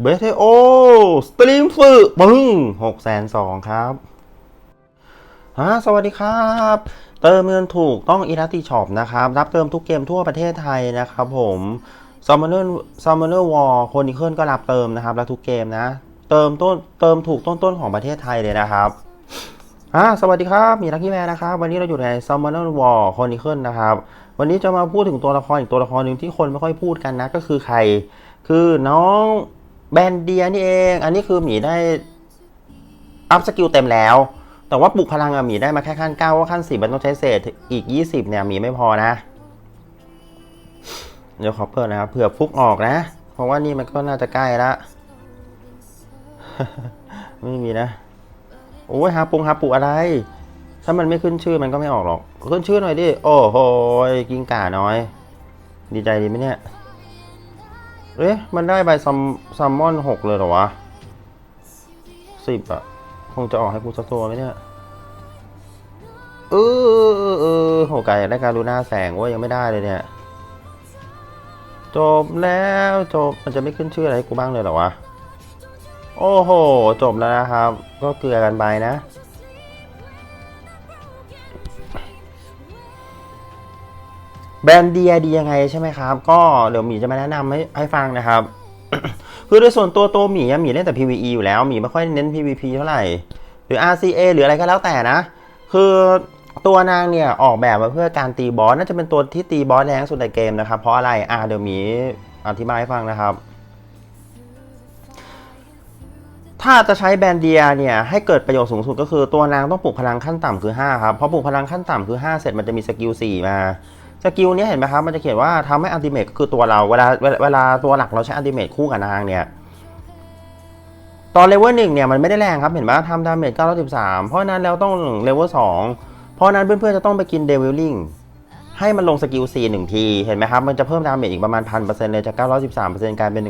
เบเทโอ สตรีมฝึกปึ้งหกแสนสองครับฮะสวัสดีครับ เติมเงินถูกต้องอีลัติช็อปนะครับ รับเติมทุกเกมทั่วประเทศไทยนะครับผมซ u ม m น n ร์ซัมเมอร์วอลคนนิเคิลก็รับเติมนะครับ แล้วทุกเกมนะ เติมต้นเติมถูกต้นๆของประเทศไทยเลยนะครับอ่าสวัสดีครับ มีลักกี้แมนนะครับ วันนี้เราอยู่ใน Summoner War Chronicle นะครับ วันนี้จะมาพูดถึงตัวละครอีกตัวละครหนึ่งที่คนไม่ค่อยพูดกันนะ ก็คือใคร คือน้อง แบนเดียนี่เอง อันนี้คือหมีได้อัพสกิลเต็มแล้ว แต่ว่าปลุกพลังอะหมีได้มาแค่ขั้นเก้าว่าขั้นสิบมันต้องใช้เศษอีก20เนี่ยหมีไม่พอนะ เดี๋ยวขอเพิ่มนะครับเผื่อฟุกออกนะ เพราะว่านี่มันก็น่าจะใกล้ละไม่มีนะ โอ้ยหาปุงหาปุอะไร ถ้ามันไม่ขึ้นชื่อมันก็ไม่ออกหรอก ขึ้นชื่อหน่อยดิ โอ้โหกิงก่าน้อย ดีใจดีไหมเนี่ย เอ๊ะ มันได้ใบซัมซัมมอนหกเลยเหรอวะสิบอะคงจะออกให้กูสักตัวไหมเนี่ย เออเออเออโหไก่อยากได้การูน่าแสงว่ายังไม่ได้เลยเนี่ย จบแล้วจบมันจะไม่ขึ้นชื่ออะไรให้กูบ้างเลยเหรอวะ โอ้โห จบแล้วนะครับ ก็เกลือกันไปนะ แบรนด์เดียดียังไงใช่ไหมครับ ก็เดี๋ยวหมีจะมาแนะนำให้ให้ฟังนะครับ คือโดยส่วนตัวตัวหมีอะหมีเล่นแต่ PVE อยู่แล้วหมีไม่ค่อยเน้น PVP เท่าไหร่ หรือ RCA หรืออะไรก็แล้วแต่นะ คือตัวนางเนี่ยออกแบบมาเพื่อการตีบอสน่าจะเป็นตัวที่ตีบอสแรงสุดในเกมนะครับ เพราะอะไรอ่าเดี๋ยวหมีอธิบายให้ฟังนะครับ ถ้าจะใช้แบนเดียเนี่ยให้เกิดประโยชน์สูงสุดก็คือตัวนางต้องปลุกพลังขั้นต่ำคือ 5 ครับ เพราะปลุกพลังขั้นต่ำคือ 5 เสร็จมันจะมีสกิล4มา สกิลเนี้ยเห็นไหมครับ มันจะเขียนว่าทำให้อัลติเมทคือตัวเรา เวลาเวลาตัวหลักเราใช้อัลติเมทคู่กับนางเนี่ย ตอนเลเวลหนึ่งเนี่ยมันไม่ได้แรงครับ เห็นไหมทำดาเมจ913 เพราะนั้นแล้วต้องเลเวล2เพราะนั้นเพื่อนๆจะต้องไปกินเดวิลลิงให้มันลงสกิล4หนึ่งที เห็นไหมครับ มันจะเพิ่มดาเมจอีกประมาณ 1,000%เลยจาก 913%กลายเป็น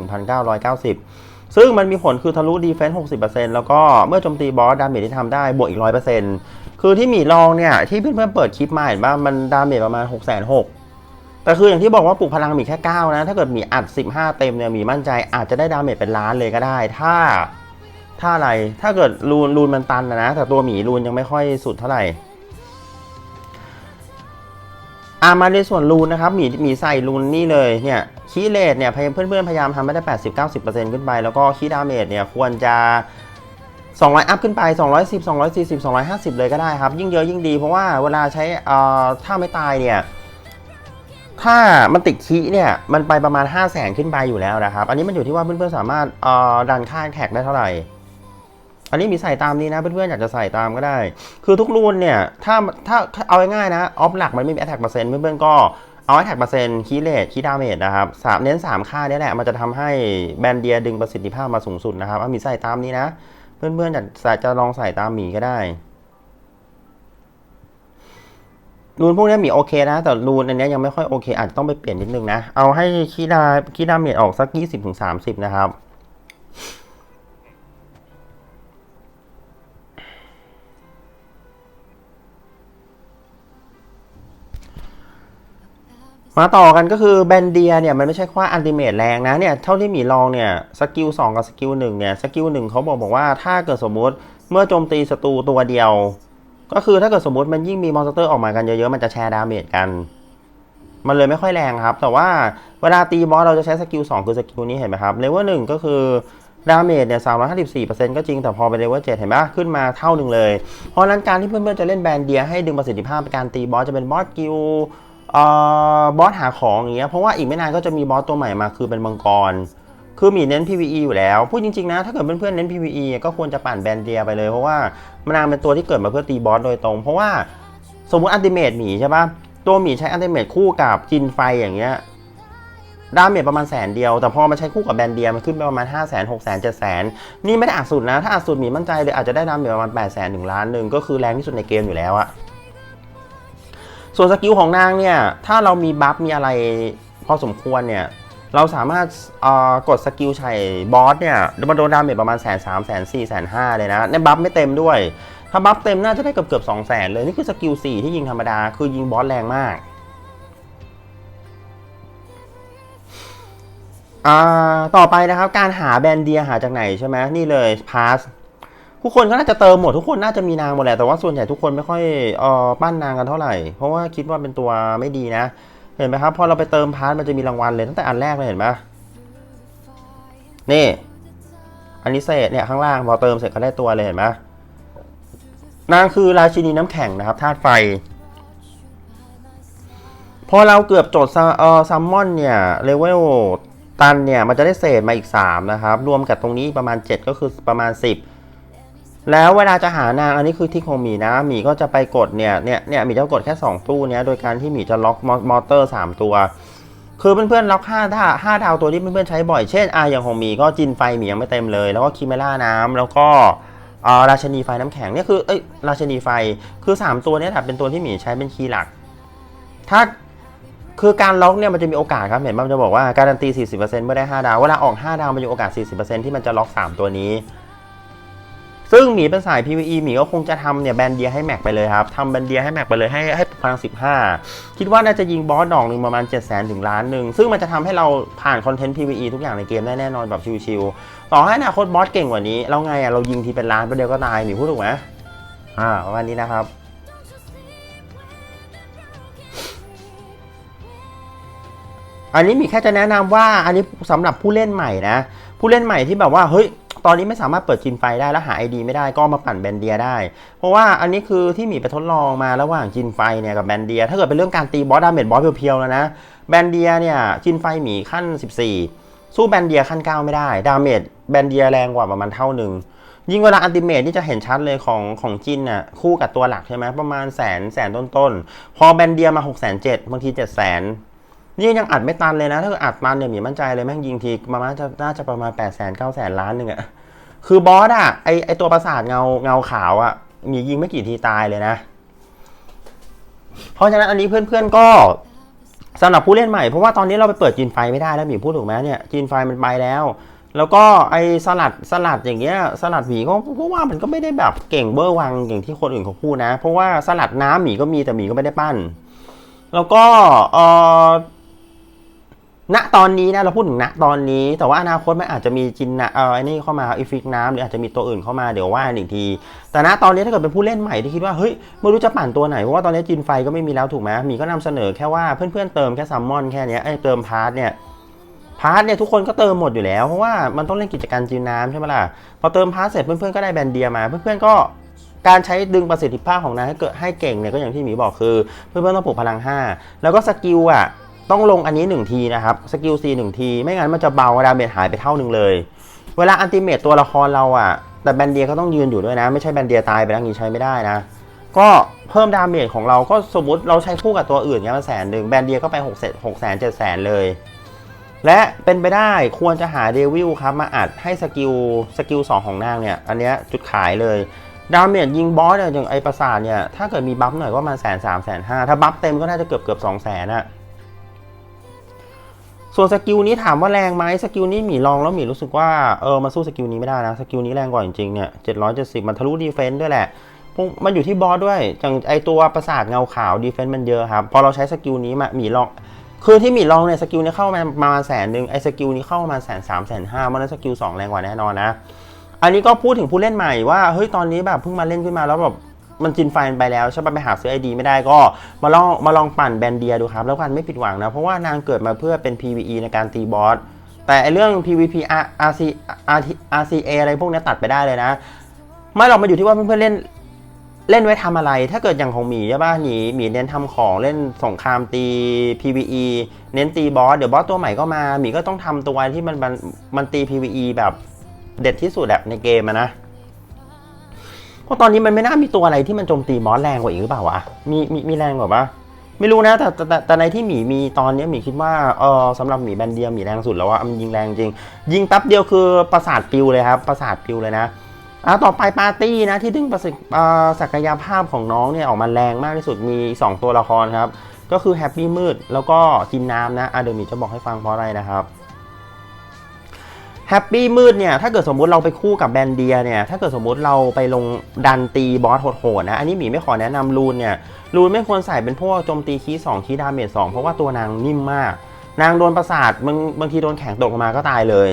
1,990 ซึ่งมันมีผลคือทะลุดีเฟนส์60%แล้วก็เมื่อโจมตีบอสดาเมจที่ทำได้บวกอีก 100% คือที่หมีลองเนี่ย ที่เพื่อนๆเปิดคลิปมาเห็นว่ามันดาเมจประมาณ6 6 0 0 0แต่คืออย่างที่บอกว่าปลุกพลังมีแค่9นะ ถ้าเกิดมีอัด 15 เต็มเนี่ยมีมั่นใจอาจจะได้ดาเมจเป็นล้านเลยก็ได้ ถ้าถ้าอะไรถ้าเกิดรูนรูนมันตันนะนะแต่ตัวหมีรูนยังไม่ค่อยสุดเท่าไหร่อามาในส่วนรูนนะครับหมีหมีใส่รูนนี่เลยเนี่ยคีเลทเนี่ยเพื่อนเพื่อนพยายามทำให้ได้80-90%ขึ้นไป แล้วก็คีดาเมจเนี่ยควรจะ 200 อัพขึ้นไป 210 240 250 เลยก็ได้ครับ ยิ่งเยอะยิ่งดีเพราะว่าเวลาใช้ถ้าไม่ตายเนี่ยถ้ามันติดคีเนี่ยมันไปประมาณ 5 0 0แสนขึ้นไปอยู่แล้วนะครับ อันนี้มันอยู่ที่ว่าเพื่อนๆสามารถดันค่าแท็กได้เท่าไหร่ อันนี้มีใส่ตามนี้นะเพื่อนๆอยากจะใส่ตามก็ได้ คือทุกรูนเนี่ยถ้าถ้าเอาง่ายๆนะออฟหลักมันไม่มีแอ t แทกเปอร์เซ็นต์เพื่อนๆก็เอาแอ t แทกเปอร์เซ็นต์คีเลทคีดาเมจนะครับสามเน้น 3 ค่านี้แหละมันจะทำให้แบนเดียดึงประสิทธิภาพมาสูงสุดนะครับมีใส่ตามนี้นะ เพื่อนๆจะใส่จะลองใส่ตามหมีก็ได้รูนพวกนี้หมีโอเคนะแต่รูนอันนี้ยังไม่ค่อยโอเค อาจจะต้องไปเปลี่ยนนิดนึงนะ เอาให้คีดาคีดาเมจออกสักยี่สิบถึงสามสิบนะครับ มาต่อกันก็คือแบนเดียเนี่ยมันไม่ใช่ว่าอันติเมตแรงนะเนี่ยเท่าที่หมีลองเนี่ยสกิล2กับสกิล1เนี่ยสกิล1เขาบอกบอกว่าถ้าเกิดสมมุติเมื่อโจมตีศัตรูตัวเดียว ก็คือถ้าเกิดสมมติมันยิ่งมีมอนสเตอร์ออกมากันเยอะๆ มันจะแชร์ดาเมจกัน มันเลยไม่ค่อยแรงครับ แต่ว่าเวลาตีบอสเราจะใช้สกิล2คือสกิลนี้เห็นไหมครับเลเวลหนึ่งก็คือดาเมจเนี่ย354%ก็จริงแต่พอไปเลเวล7เห็นไหมขึ้นมาเท่าหนึ่งเลย เพราะนั้นการที่เพื่อนๆจะเล่นแบนเดียให้ดึงประสิทธิภาพในการตีบอสจะเป็นบอสกิล บอสหาของอย่างเงี้ยเพราะว่าอีกไม่นานก็จะมีบอสตัวใหม่มาคือเป็นมังกร คือมีเน้น PVE อยู่แล้ว พูดจริงๆนะ ถ้าเกิดเพื่อนๆเน้น PVE ก็ควรจะปั่นแบนเดียไปเลย เพราะว่ามันางเป็นตัวที่เกิดมาเพื่อตีบอสโดยตรง เพราะว่าสมมติอันติเมตหมีใช่ปะตัวหมีใช้อันติเมตคู่กับจินไฟอย่างเงี้ยดาเมจประมาณแสนเดียว แต่พอมาใช้คู่กับแบนเดียมันขึ้นไปประมาณ 5 0 0 0 0 0 6 0 0 0 0 7 0 0 0 0นี่ไม่ได้อัดสุดนะ ถ้าอัดสุดหมีมั่นใจเลยอาจจะได้ดาเมจประมาณ8 0 0 0 0 0ถึงล้านหนึ่งก็คือแรงที่สุดในเกมอยู่แล้วอะ ส่วนสกิลของนางเนี่ย ถ้าเรามีบัฟมีอะไรพอสมควรเนี่ย เราสามารถเอ่อกดสกิลชัยบอสเนี่ยมันโดนดาเมจประมาณแสนสามแสนสี่แสนห้าเลยนะในบัฟไม่เต็มด้วย ถ้าบัฟเต็มน่าจะได้เกือบเกือบสองแสนเลย นี่คือสกิลสี่ที่ยิงธรรมดา คือยิงบอสแรงมากอ่าต่อไปนะครับ การหาแบนเดียหาจากไหนใช่ไหมนี่เลยพาส ทุกคนก็น่าจะเติมหมดทุกคนน่าจะมีนางหมดแหละแต่ว่าส่วนใหญ่ทุกคนไม่ค่อยเอ่อปั้นนางกันเท่าไหร่ เพราะว่าคิดว่าเป็นตัวไม่ดีนะ เห็นไหมครับพอเราไปเติมพาร์ทมันจะมีรางวัลเลยตั้งแต่อันแรกเลยเห็นไหมนี่อันนี้เศษเนี่ยข้างล่างพอเติมเสร็จก็ได้ตัวเลยเห็นไหมนางคือราชินีน้ำแข็งนะครับธาตุไฟ พอเราเกือบจดซเออซัมมอนเนี่ยเลเวลตันเนี่ยมันจะได้เศษมาอีก 3 นะครับ รวมกับตรงนี้ประมาณ 7 ก็คือประมาณ 10 แล้วเวลาจะหานางอันนี้คือที่ของหมีนะหมีก็จะไปกดเนี่ยเนี่ยเนี่ยหมีจะกดแค่ 2 ตู้เนี้ยโดยการที่หมีจะล็อกมอเตอร์ 3 ตัว คือเพื่อนๆล็อก5ดาว5ดาวตัวที่เพื่อนๆใช้บ่อยเช่นอะอย่างของหมีก็จินไฟหมียังไม่เต็มเลย แล้วก็คิเมล่าน้ำแล้วก็ราชนีไฟน้ำแข็งเนี่ยคือเอ้ยราชนีไฟคือ 3 ตัวเนี้แหละเป็นตัวที่หมีใช้เป็นคีย์หลัก ถ้าคือการล็อกเนี่ยมันจะมีโอกาสครับเห็นมันจะบอกว่าการันตี 40%เมื่อได้ 5 ดาวเวลาออก 5 ดาวมันมีโอกาส 40%ที่มันจะล็อก 3 ตัวนี้ ซึ่งหมีเป็นสาย PVE หมีก็คงจะทำเนี่ยแบนเดียให้แม็กไปเลยครับทำแบนเดียให้แม็กไปเลยให้ให้พลัง15 คิดว่าน่าจะยิงบอสดอกหนึ่งประมาณ 7 0 0 0 0ถึงล้านหนึ่งซึ่งมันจะทำให้เราผ่านคอนเทนต์ PVE ทุกอย่างในเกมได้แน่นอนแบบชิวๆต่อให้อนาคตบอสเก่งกว่านี้แล้วไงอะเรายิงทีเป็นล้านไปเดียวก็ตายหมีพูดถูกไหมอ่าประมาณนี้นะครับอันนี้มีแค่จะแนะนำว่าอันนี้สำหรับผู้เล่นใหม่นะ ผู้เล่นใหม่ที่แบบว่าเฮ้ย ตอนนี้ไม่สามารถเปิดจินไฟได้แล้วหา ID ไม่ได้ก็มาปั่นแบนเดียได้ เพราะว่าอันนี้คือที่หมีไปทดลองมาระหว่างจินไฟเนี่ยกับแบนเดีย ถ้าเกิดเป็นเรื่องการตีบอสดาเมจบอสเพียวๆแล้วนะแบนเดียเนี่ยจินไฟหมีขั้น 14 สู้แบนเดียขั้น 9 ไม่ได้ ดาเมจแบนเดียแรงกว่าประมาณเท่าหนึ่งยิ่งเวลาอันติเมทนี่จะเห็นชัดเลยของของจินน่ะคู่กับตัวหลักใช่ไหมประมาณแสนแสนต้นๆ พอแบนเดียมา6กแสนเจ็ดบางที7จ็ดแสนนี่ยังอัดไม่ตันเลยนะ ถ้าอัดตันเนี่ยหมีมั่นใจเลยแม่งยิงทีประมาณจะน่าจะประมาณ8ปดแสนเก้าแสนล้านหนึ่งอะ คือบอสอะไอไอตัวประสาทเงาเงาขาวอะมียิงไม่กี่ทีตายเลยนะ เพราะฉะนั้นอันนี้เพื่อนๆก็สำหรับผู้เล่นใหม่ เพราะว่าตอนนี้เราไปเปิดจีนไฟไม่ได้แล้วหมีพูดถูกไหมเนี่ยจีนไฟมันไปแล้ว แล้วก็ไอสลัดสลัดอย่างเงี้ยสลัดหมีก็เพราะว่ามันก็ไม่ได้แบบเก่งเบอร์วังอย่างที่คนอื่นเขาพูดนะ เพราะว่าสลัดน้ำหมีก็มีแต่หมีก็ไม่ได้ปั้น แล้วก็เออ ณตอนนี้นะเราพูดถึงณตอนนี้ แต่ว่าอนาคตมันอาจจะมีจินนะเออไอ้นี่เข้ามาอีฟิกน้ำหรืออาจจะมีตัวอื่นเข้ามาเดี๋ยวว่ากันอีกที แต่ณตอนนี้ถ้าเกิดเป็นผู้เล่นใหม่ที่คิดว่าเฮ้ยไม่รู้จะปั่นตัวไหนเพราะว่าตอนนี้จินไฟก็ไม่มีแล้วถูกไหมหมีก็นำเสนอแค่ว่าเพื่อนๆเติมแค่ซัมมอนแค่นี้ไอ้เติมพาร์ทเนี่ยพาร์ทเนี่ยทุกคนก็เติมหมดอยู่แล้วเพราะว่ามันต้องเล่นกิจการจีนน้ำใช่ไหมล่ะพอเติมพาร์ทเสร็จเพื่อนๆก็ได้แบนเดียมาเพื่อนๆก็การใช้ดึงประสิทธิภาพของนางให้เกิดให้เก่งเนี่ยก็อย่างที่หมีบอกคือ เพื่อนๆต้องปลุกพลัง 5 แล้วก็สกิลอะ ต้องลงอันนี้ 1 ทีนะครับสกิล C 1 ที ไม่งั้นมันจะเบาดาเมจหายไปเท่าหนึ่งเลย เวลาอันติเมตตัวละครเราอะแต่แบนเดียก็ต้องยืนอยู่ด้วยนะ ไม่ใช่แบนเดียตายไปแล้วงี้ใช้ไม่ได้นะ ก็เพิ่มดาเมจของเราก็สมมติเราใช้คู่กับตัวอื่นเงี้ยมาแสนหนึ่งแบนเดียก็ไป6เซหกแสนเจ็ดแสนเลย และเป็นไปได้ควรจะหาเดวิลครับมาอัดให้สกิลสกิลสองของนางเนี่ยอันเนี้ยจุดขายเลยดาเมจยิงบอสเนี่ยอย่างไอประสาทเนี่ยถ้าเกิดมีบัฟหน่อยก็มาแสนสามแสนห้าถ้าบัฟเต็มก็น่าจะเกือบเกือบสองแสนอะ ส่วนสกิลนี้ถามว่าแรงไหมสกิลนี้หมีลองแล้วหมีรู้สึกว่าเออมาสู้สกิลนี้ไม่ได้นะสกิลนี้แรงกว่าจริงๆเนี่ยเจ็ดร้อยเจ็ดสิบมันทะลุดีเฟนต์ด้วยแหละมันอยู่ที่บอสด้วยอย่างไอตัวประสาทเงาขาวดีเฟนต์มันเยอะครับพอเราใช้สกิลนี้มาหมีลองคือที่หมีลองเนี่ยสกิลนี้เข้ามาประมาณแสนหนึ่งไอ้สกิลนี้เข้ามาแสนสามแสนห้ามันนั้นสกิลสองแรงกว่าแน่นอนนะ อันนี้ก็พูดถึงผู้เล่นใหม่ว่าเฮ้ยตอนนี้แบบเพิ่งมาเล่นขึ้นมาแล้วแบบ มันจินไฟไปแล้วใช่ปะไปหาซื้อไอดีไม่ได้ก็มาลองมาลองปั่นแบนเดียดูครับ แล้วกันไม่ผิดหวังนะ เพราะว่านางเกิดมาเพื่อเป็น PVE ในการตีบอสแต่ไอเรื่อง TVPRRCRCA อะไรพวกนี้ตัดไปได้เลยนะ ไม่หรอกมันอยู่ที่ว่าเพื่อนๆเล่นเล่นไว้ทำอะไร ถ้าเกิดอย่างของหมีใช่ป่ะหมีหมีเน้นทำของเล่นสงครามตี PVE เน้นตีบอส เดี๋ยวบอสตัวใหม่ก็มาหมีก็ต้องทำตัวที่มันมันมันตี PVE แบบเด็ดที่สุดแบบในเกมนะ เพราะตอนนี้มันไม่น่ามีตัวอะไรที่มันโจมตีบอสแรงกว่าอีกหรือเปล่าวะ มีมีมีแรงกว่าปะไม่รู้นะแต่แต่แต่แต่ในที่หมีมีตอนนี้หมีคิดว่าเออสำหรับหมีแบนเดียหมีแรงสุดแล้วอะมันยิงแรงจริง ยิงแป๊บเดียวคือประสาทปิวเลยครับประสาทปิวเลยนะอะต่อไปปาร์ตี้นะที่ดึงประสิทธิอ่าศักยภาพของน้องเนี่ยออกมาแรงมากที่สุดมี 2 ตัวละครครับ ก็คือแฮปปี้มืดแล้วก็จินน้ำนะอะเดี๋ยวหมีจะบอกให้ฟังเพราะอะไรนะครับ แฮปปี้มืดเนี่ย ถ้าเกิดสมมุติเราไปคู่กับแบนเดียเนี่ย ถ้าเกิดสมมุติเราไปลงดันตีบอสโหดๆนะ อันนี้หมีไม่ขอแนะนำรูนเนี่ย รูนไม่ควรใส่เป็นพวกโจมตีคีสองคีดาเมจสองเพราะว่าตัวนางนิ่มมาก นางโดนประสาทบางบางทีโดนแข็งตกลงมาก็ตายเลย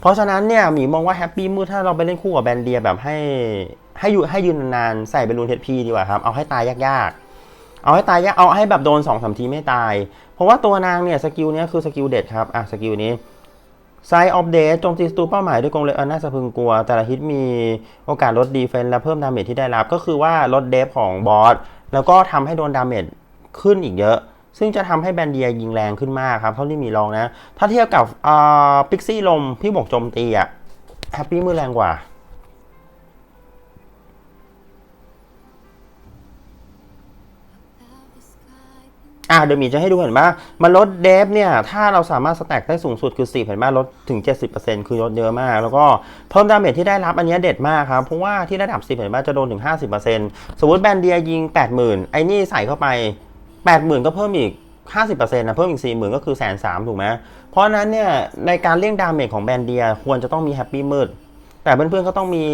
เพราะฉะนั้นเนี่ยหมีมองว่าแฮปปี้มืดถ้าเราไปเล่นคู่กับแบนเดียแบบให้ให้อยู่ให้ยืนนานๆใส่เป็นรูนเทดพีดีกว่าครับ เอาให้ตายยากๆ เอาให้ตายยากเอาให้แบบโดนสองสามทีไม่ตาย เพราะว่าตัวนางเนี่ยสกิลเนี้ยคือสกิลเด็ดครับอะสกิลนี้ ไซออฟเดตโจมตีศัตรูเป้าหมายด้วยกรงเล็บอันน่าสะพึงกลัว แต่ละฮิตมีโอกาสลดดีเฟนและเพิ่มดาเมจที่ได้รับ ก็คือว่าลดเดฟของบอสแล้วก็ทำให้โดนดาเมจขึ้นอีกเยอะ ซึ่งจะทำให้แบนเดียยิงแรงขึ้นมากครับเท่าที่มีลองนะ ถ้าเทียบกับพิกซี่ลมที่บอกโจมตีอะแฮปปี้มือแรงกว่า อะเดี๋ยวมีจะให้ดูเห็นป่ะมันลดเดฟเนี่ย ถ้าเราสามารถสแต็กได้สูงสุดคือ 10 เห็นป่ะลดถึง 70%คือลดเยอะมาก แล้วก็เพิ่มดาเมจที่ได้รับอันนี้เด็ดมากครับ เพราะว่าที่ระดับ 10 เห็นป่ะจะโดนถึง 50%สมมติแบนเดียยิง 80,000 ไอ้นี่ใส่เข้าไป 80,000 ก็เพิ่มอีก50%นะเพิ่มอีก 40,000 ก็คือแสนสามถูกไหมเพราะนั้นเนี่ยในการเลี่ยงดาเมจของแบนเดียควรจะต้องมีแฮปปี้มืดแต่เพื่อนๆก็ต้องมี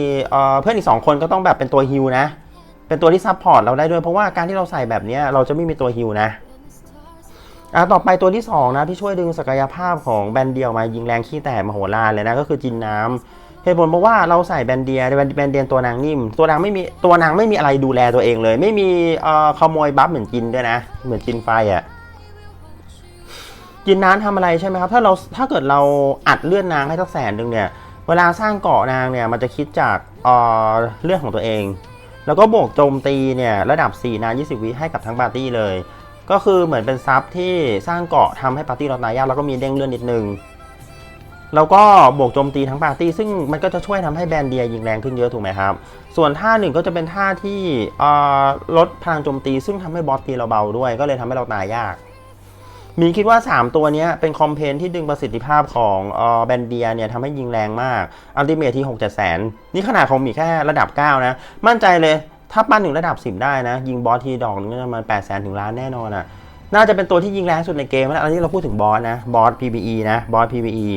เพื่อนอีกสองคนก็ต้องแบบเป็นตัวฮิลนะเป็นตัวที่ซัพพอร์ตเราได้ด้วยเพราะว่าการที่เราใส่แบบนี้เราจะไม่มีตัวฮิลนะ อ่าต่อไปตัวที่2นะที่ช่วยดึงศักยภาพของแบนเดียออกมายิงแรงขี้แตกมโหฬารเลยนะก็คือจินน้ำเหตุผลเพราะว่าเราใส่แบนเดียแบนแบนเดียตัวนางนิ่ม ตัวนางไม่มีตัวนางไม่มีอะไรดูแลตัวเองเลย ไม่มีเอ่อขโมยบัฟเหมือนจินด้วยนะ เหมือนจินไฟอะ่ะจินน้ำทำอะไรใช่ไหมครับถ้าเราถ้าเกิดเราอัดเลือดนางให้สักแสนหนึ่งเนี่ยเวลาสร้างเกาะนางเนี่ยมันจะคิดจากเอ่อเลือดของตัวเอง แล้วก็บวกโจมตีเนี่ยระดับ4นาน20 วิให้กับทั้งปาร์ตี้เลย ก็คือเหมือนเป็นซับที่สร้างเกาะทำให้ปาร์ตี้เราตายยากแล้วก็มีเด้งเลื่อนนิดนึง แล้วก็บวกโจมตีทั้งปาร์ตี้ ซึ่งมันก็จะช่วยทำให้แบนเดียยิงแรงขึ้นเยอะถูกไหมครับ ส่วนท่าหนึ่งก็จะเป็นท่าที่ลดพลังโจมตี ซึ่งทำให้บอสตีเราเบาด้วย ก็เลยทำให้เราตายยาก มีคิดว่า 3 ตัวนี้เป็นคอมเพนที่ดึงประสิทธิภาพของอแบนเดียเนี่ยทำให้ยิงแรงมากอัลติเมทที่6 7แสนนี่ขนาดของมีแค่ระดับ 9 นะ มั่นใจเลย ถ้าปั้นถึงระดับ 10 ได้นะ ยิงบอสทีดอกนึงก็ประมาณ8แสนถึงล้านแน่นอนอะ น่าจะเป็นตัวที่ยิงแรงสุดในเกมแล้วอันนี้เราพูดถึงบอสนะ บอส PVE นะ บอส PVE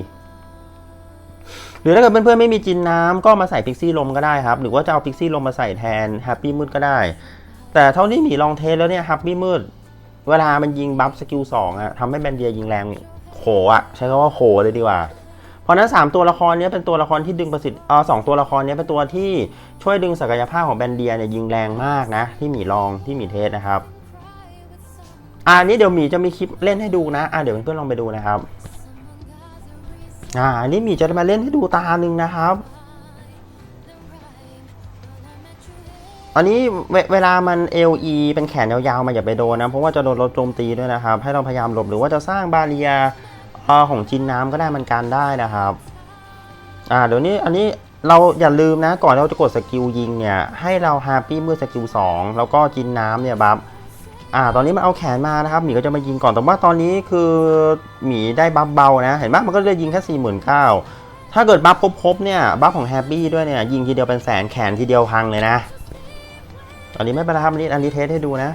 หรือถ้าเกิดเพื่อนๆไม่มีจินน้ำก็มาใส่พิกซี่ลมก็ได้ครับ หรือว่าจะเอาพิกซี่ลมมาใส่แทนแฮปปี้มืดก็ได้ แต่เท่าที่หมีลองเทสแล้วเนี่ยแฮปปี้มืด เวลามันยิงบัฟสกิลสองอะทำให้แบนเดียยิงแรงโขอะใช้คำว่าโขเลยดีกว่า เพราะนั้น 3 ตัวละครนี้เป็นตัวละครที่ดึงประสิทธิ์เออสองตัวละครนี้เป็นตัวที่ช่วยดึงศักยภาพของแบนเดียเนี่ยยิงแรงมากนะ ที่หมีลองที่หมีเทสนะครับอ่านี้เดี๋ยวหมีจะมีคลิปเล่นให้ดูนะอ่าเดี๋ยวเพื่อนๆลองไปดูนะครับอ่าอันนี้หมีจะมาเล่นให้ดูตาหนึ่งนะครับอันนี้เวเวลามัน LE เป็นแขนยาวๆ มันอย่าไปโดนนะ เพราะว่าจะโดนรถโจมตีด้วยนะครับ ให้เราพยายามหลบหรือว่าจะสร้างบาเรีย อ่อของจินน้ำก็ได้มันกันได้นะครับอ่าเดี๋ยวนี้อันนี้เราอย่าลืมนะก่อนเราจะกดสกิลยิงเนี่ยให้เราฮาปี้เมื่อสกิล2แล้วก็จินน้ำเนี่ยบัฟอ่าตอนนี้มันเอาแขนมานะครับหมีก็จะมายิงก่อนแต่ว่าตอนนี้คือหมีได้บัฟเบานะเห็นไหมมันก็เลยยิงแค่สี่หมื่นเก้าถ้าเกิดบัฟครบๆเนี่ยบัฟของแฮปปี้ด้วยเนี่ยยิงทีเดียวเป็นแสนแขนทีเดียวพังเลยนะ ตอนนี้ไม่เป็นไรครับอันนี้อันนี้เทสให้ดูนะ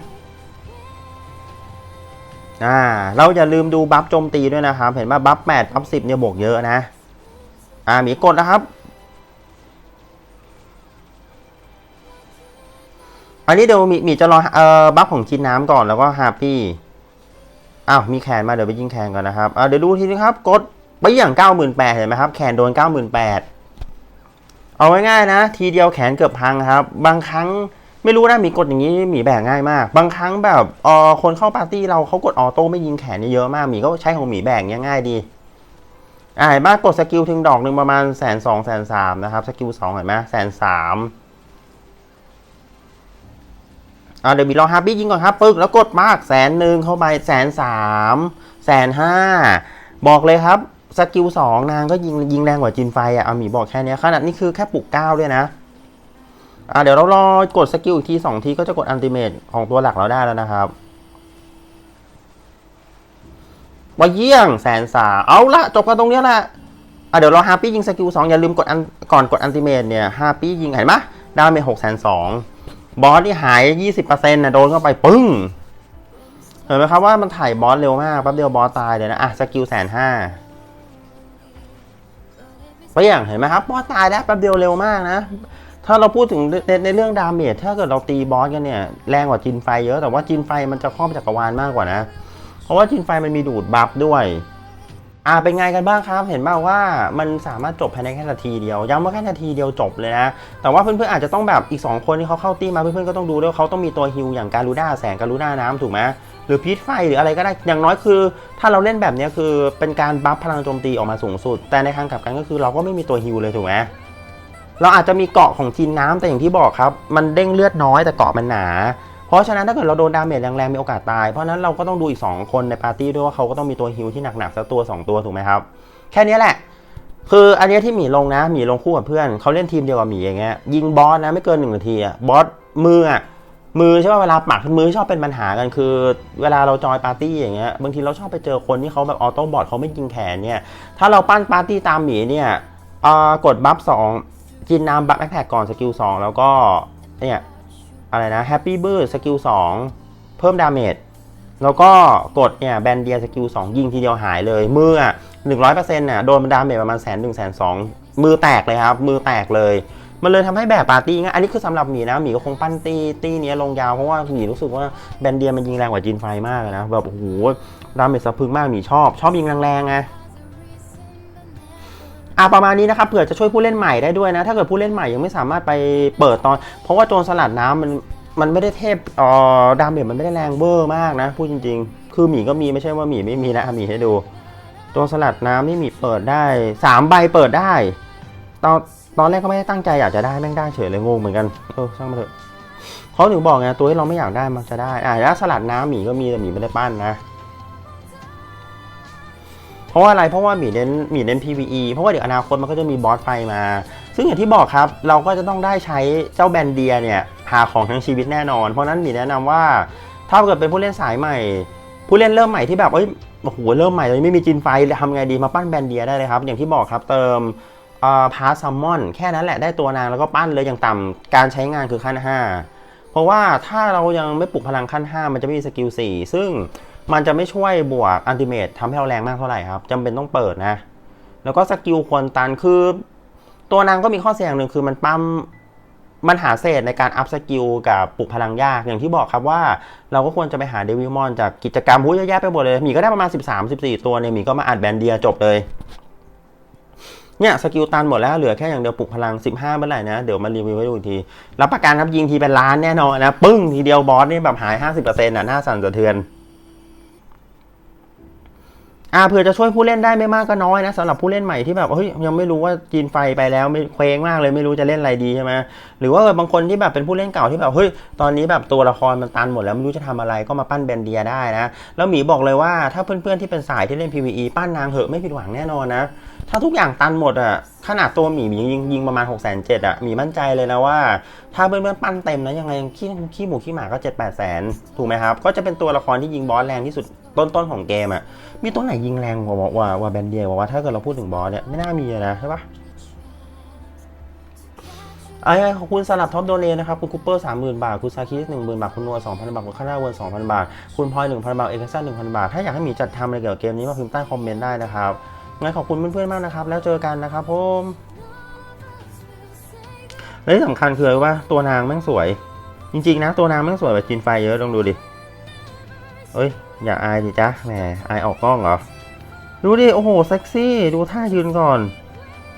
อ่าเราอย่าลืมดูบัฟโจมตีด้วยนะครับ เห็นไหมบัฟแปดบัฟสิบเนี่ยบวกเยอะนะ อ่ามีกดนะครับ อันนี้เดี๋ยวมีมีจะรอเอ่อบัฟของจินน้ำก่อนแล้วก็ฮาปี้อ้าวมีแขนมาเดี๋ยวไปยิงแขนก่อนนะครับอ่าเดี๋ยวดูทีนี้ครับ กดไปอย่างเก้าหมื่นแปดเห็นไหมครับ แขนโดนเก้าหมื่นแปดเอาง่ายๆนะ ทีเดียวแขนเกือบพังครับ บางครั้ง ไม่รู้นะมีกดอย่างนี้หมีแบกง่ายมาก บางครั้งแบบเออคนเข้าปาร์ตี้เราเขากดออโต้ไม่ยิงแขนเยอะมากหมีก็ใช้ของหมีแบกเนี้ยง่ายดีอ่าเห็นไหมกดสกิลถึงดอกหนึ่งประมาณแสนสองแสนสามนะครับสกิลสองเห็นไหมแสนสามอ่าเดี๋ยวมีลองฮาร์บี้ยิงก่อนครับปึ๊กแล้วกดมากแสนหนึ่งเข้าไปแสนสามแสนห้าบอกเลยครับสกิลสองนางก็ยิงยิงแรงกว่าจินไฟอะเอาหมีบอกแค่นี้ขนาดนี้คือแค่ปลุกเก้าด้วยนะ อ่าเดี๋ยวเรารอกดสกิลอีกทีสองทีก็จะกดอันติเมตของตัวหลักเราได้แล้วนะครับว่าเยี่ยงแสนสามเอาละจบกันตรงเนี้ยแหละอะเดี๋ยวรอฮาร์ปี้ยิงสกิลสองอย่าลืมกดอันก่อนกดอันติเมตเนี่ยฮาร์ปี้ยิงเห็นไหมดาเมจหกแสนสองบอสที่หาย20%นต์นะโดนเข้าไปปึ้ง เห็นไหมครับว่ามันถ่ายบอสเร็วมากแป๊บเดียวบอสตายเลยนะอะสกิลแสนห้าไปอย่างเห็นไหมครับบอสตายแล้วแป๊บเดียวเร็วมากนะ ถ้าเราพูดถึงในในเรื่องดาเมจถ้าเกิดเราตีบอสกันเนี่ยแรงกว่าจินไฟเยอะแต่ว่าจินไฟมันจะครอบจักรวาลมากกว่านะ เพราะว่าจินไฟมันมีดูดบัฟด้วยอ่าเป็นไงกันบ้างครับ เห็นบ้างว่ามันสามารถจบภายในแค่นาทีเดียวย้ำว่าแค่นาทีเดียวจบเลยนะ แต่ว่าเพื่อนๆอาจจะต้องแบบอีก 2 คนที่เขาเข้าตีมาเพื่อนๆก็ต้องดูด้วยเขาต้องมีตัวฮิลอย่างการูด้าแสงการูด้าน้ำถูกไหมหรือพีทไฟหรืออะไรก็ได้อย่างน้อยคือ ถ้าเราเล่นแบบนี้คือเป็นการบัฟพลังโจมตีออกมาสูงสุด แต่ในทางกลับกันก็คือเราก็ไม่มีตัวฮิลเลยถูกไหม เราอาจจะมีเกาะของจีนน้ำแต่อย่างที่บอกครับ มันเด้งเลือดน้อยแต่เกาะมันหนา เพราะฉะนั้นถ้าเกิดเราโดนดาเมจแรงๆมีโอกาสตาย เพราะฉะนั้นเราก็ต้องดูอีก 2 คนในปาร์ตี้ด้วยว่าเขาก็ต้องมีตัวฮิลที่หนักๆสักตัว 2 ตัวถูกไหมครับ แค่นี้แหละ คืออันนี้ที่หมีลงนะหมีลงคู่กับเพื่อนเขาเล่นทีมเดียวกับหมีอย่างเงี้ยยิงบอสนะไม่เกินหนึ่งนาทีอะบอสมืออะมือใช่ป่ะเวลาปักมือชอบเป็นปัญหากันคือ เวลาเราจอยปาร์ตี้อย่างเงี้ยบางทีเราชอบไปเจอคนที่เขาแบบออโต้บอทเขาไม่ยิงแขนเนี่ยถ้าเราปั้นปาร์ตี้ตามหมีเนี่ยกดบัฟสอง กินน้ำบัฟแอคแท็กก่อนสกิลสองแล้วก็เนี่ยอะไรนะแฮปปี้บื t สกิลสองเพิ่มดาเมจแล้วก็กดเนี่ยแบนเดียสกิลสองยิงทีเดียวหายเลย มืออะหนึ่งร้อยเปอร์เซ็นต์น่ะโดนมันดาเมจประมาณแสนหนึ่งแสนสองมือแตกเลยครับ มือแตกเลย มันเลยทำให้แบบปาร์ตี้ง่ายอันนี้คือสำหรับหมีนะหมีก็คงปั้นตีตีเนี้ยลงยาว เพราะว่าหมีรู้สึกว่าแบนเดียมันยิงแรงกว่าจีนไฟมากนะแบบโอ้โหดาเมจสะพึงมากหมีชอบ ชอบยิงแรงๆไง อะประมาณนี้นะครับเผื่อจะช่วยผู้เล่นใหม่ได้ด้วยนะ ถ้าเกิดผู้เล่นใหม่ยังไม่สามารถไปเปิดตอน เพราะว่าโจรสลัดน้ำมันมันไม่ได้เทพอ่อดาเมจมันไม่ได้แรงเวอร์มากนะพูดจริง ๆ คือหมีก็มีไม่ใช่ว่าหมีไม่มีนะหมีให้ดูตัวสลัดน้ำนี่หมีเปิดได้สามใบเปิดได้ ตอนตอนแรกก็ไม่ได้ตั้งใจอยากจะได้แม่งได้เฉยเลยงงเหมือนกันเออช่างมาเถอะเขาถึงบอกไงตัวที่เราไม่อยากได้มันจะได้อะแล้วสลัดน้ำหมีก็มีแต่หมีไม่ได้ปั้นนะ ราะว่าอะไรเพราะว่าหมีเน้นหมีเน้น PVE เพราะว่าเดี๋ยวอนาคตมันก็จะมีบอสไฟมา ซึ่งอย่างที่บอกครับเราก็จะต้องได้ใช้เจ้าแบนเดียเนี่ยหาของทั้งชีวิตแน่นอน เพราะนั้นหมีแนะนำว่าถ้าเกิดเป็นผู้เล่นสายใหม่ ผู้เล่นเริ่มใหม่ที่แบบเอ้ยโอ้โหเริ่มใหม่เลยไม่มีจินไฟทำไงดีมาปั้นแบนเดียได้เลยครับ อย่างที่บอกครับเติมพาร์ซัมมอนแค่นั้นแหละได้ตัวนางแล้วก็ปั้นเลยอย่างต่ำการใช้งานคือขั้น 5 เพราะว่าถ้าเรายังไม่ปลุกพลังขั้น 5 มันจะไม่มีสกิล4ซึ่ง มันจะไม่ช่วยบวกอันติเมตทำให้เราแรงมากเท่าไหร่ครับจำเป็นต้องเปิดนะ แล้วก็สกิลควรตันคือ ตัวนางก็มีข้อเสียอย่างหนึ่งคือมันปั๊มมันหาเศษในการอัพสกิลกับปลุกพลังยากอย่างที่บอกครับว่า เราก็ควรจะไปหาเดวิลมอนจากกิจกรรมหูเยอะแยะไปหมดเลยหมีก็ได้ประมาณ 13-14 ตัวเนี่ยหมีก็มาอัดแบนเดียจบเลยเนี่ยสกิลตันหมดแล้วเหลือแค่อย่างเดียวปลุกพลัง 15เมื่อไหร่นะ เดี๋ยวมารีวิวให้ดูที รับประกันครับยิงทีเป็นล้านแน่นอนนะ ปึ้งทีเดียวบอสนี่แบบหาย 50%น่ะหน้าสั่นสะเทือน อ่าเผื่อจะช่วยผู้เล่นได้ไม่มากก็น้อยนะสำหรับผู้เล่นใหม่ที่แบบเฮ้ยยังไม่รู้ว่าจีนไฟไปแล้วไม่เคว้งมากเลยไม่รู้จะเล่นอะไรดีใช่ไหมหรือว่าบางคนที่แบบเป็นผู้เล่นเก่าที่แบบเฮ้ยตอนนี้แบบตัวละครมันตันหมดแล้วไม่รู้จะทำอะไรก็มาปั้นแบนเดียได้นะแล้วหมีบอกเลยว่าถ้าเพื่อนๆที่เป็นสายที่เล่น PVE ปั้นนางเหอะไม่ผิดหวังแน่นอนนะถ้าทุกอย่างตันหมดอะ ขนาดตัวหมีหมียิงยิงประมาณ6กแสนเจ็ดอะหมีมั่นใจเลยนะว่า ถ้าเพื่อนๆปั้นเต็มนะยังไงขี้ขี้หมูขี้หมาก็เจ็ดแปดแสนถูกไหมครับ ก็จะเป็นตัวละครที่ยิงบอสแรงที่สุดต้นๆของเกมอะมีตัวไหนยิงแรงกว่าว่าว่าแบนเดียว่าถ้าเกิดเราพูดถึงบอสเนี่ยไม่น่ามีนะใช่ปะไอ้ขอบคุณสลับท็อปโดเนนะครับ คุณคูเปอร์สามหมื่นบาท คุณซาคิสหนึ่งหมื่นบาท คุณนัวสองพันบาท คุณข้าวหน้าเวิร์สองพันบาท คุณพลอยหนึ่งพันบาท เอกซ่าหนึ่งพันบาท ถ้าอยากให้หมีจัดทำอะไรเกี่ยวกับเกมนี้มาพิมพ์ใต้คอมเมนต์ได้นะครับ งั้นขอบคุณเพื่อนๆมากนะครับ แล้วเจอกันนะครับผมและที่สำคัญคือว่าตัวนางแม่งสวย จริงๆนะตัวนางแม่งสวยแบบจินไฟเยอะลองดูดิเอ้ยอย่าอายดิจ๊ะแหมอายออกกล้องเหรอดูดิโอ้โหเซ็กซี่ ดูท่ายืนก่อน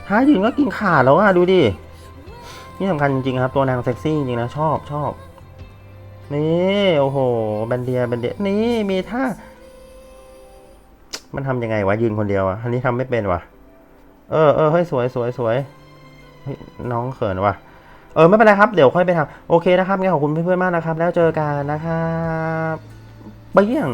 ท่ายืนก็กินขาดแล้วอะดูดินี่สำคัญจริงๆครับตัวนางเซ็กซี่จริงๆนะชอบชอบนี่โอ้โหแบนเดียแบนเดียนี่มีท่า มันทำยังไงวะยืนคนเดียวอะอันนี้ทำไม่เป็นวะเออเออเฮ้ยสวยสวยสวยน้องเขินวะเออไม่เป็นไรครับเดี๋ยวค่อยไปทำโอเคนะครับงั้นขอบคุณเพื่อนๆมากนะครับ แล้วเจอกันนะครับไปเยี่ยง